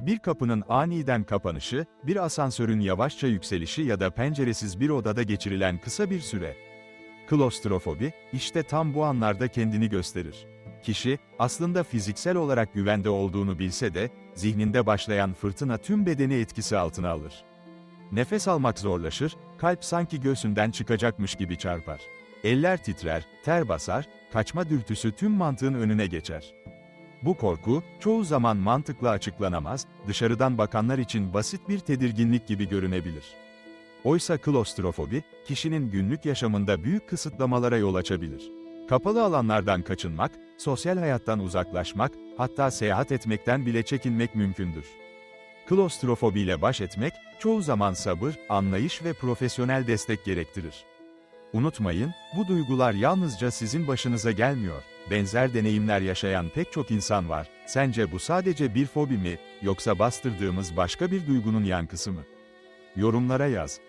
Bir kapının aniden kapanışı, bir asansörün yavaşça yükselişi ya da penceresiz bir odada geçirilen kısa bir süre. Klostrofobi, işte tam bu anlarda kendini gösterir. Kişi, aslında fiziksel olarak güvende olduğunu bilse de, zihninde başlayan fırtına tüm bedeni etkisi altına alır. Nefes almak zorlaşır, kalp sanki göğsünden çıkacakmış gibi çarpar. Eller titrer, ter basar, kaçma dürtüsü tüm mantığın önüne geçer. Bu korku, çoğu zaman mantıkla açıklanamaz, dışarıdan bakanlar için basit bir tedirginlik gibi görünebilir. Oysa klostrofobi, kişinin günlük yaşamında büyük kısıtlamalara yol açabilir. Kapalı alanlardan kaçınmak, sosyal hayattan uzaklaşmak, hatta seyahat etmekten bile çekinmek mümkündür. Klostrofobiyle baş etmek, çoğu zaman sabır, anlayış ve profesyonel destek gerektirir. Unutmayın, bu duygular yalnızca sizin başınıza gelmiyor. Benzer deneyimler yaşayan pek çok insan var. Sence bu sadece bir fobi mi, yoksa bastırdığımız başka bir duygunun yankısı mı? Yorumlara yaz.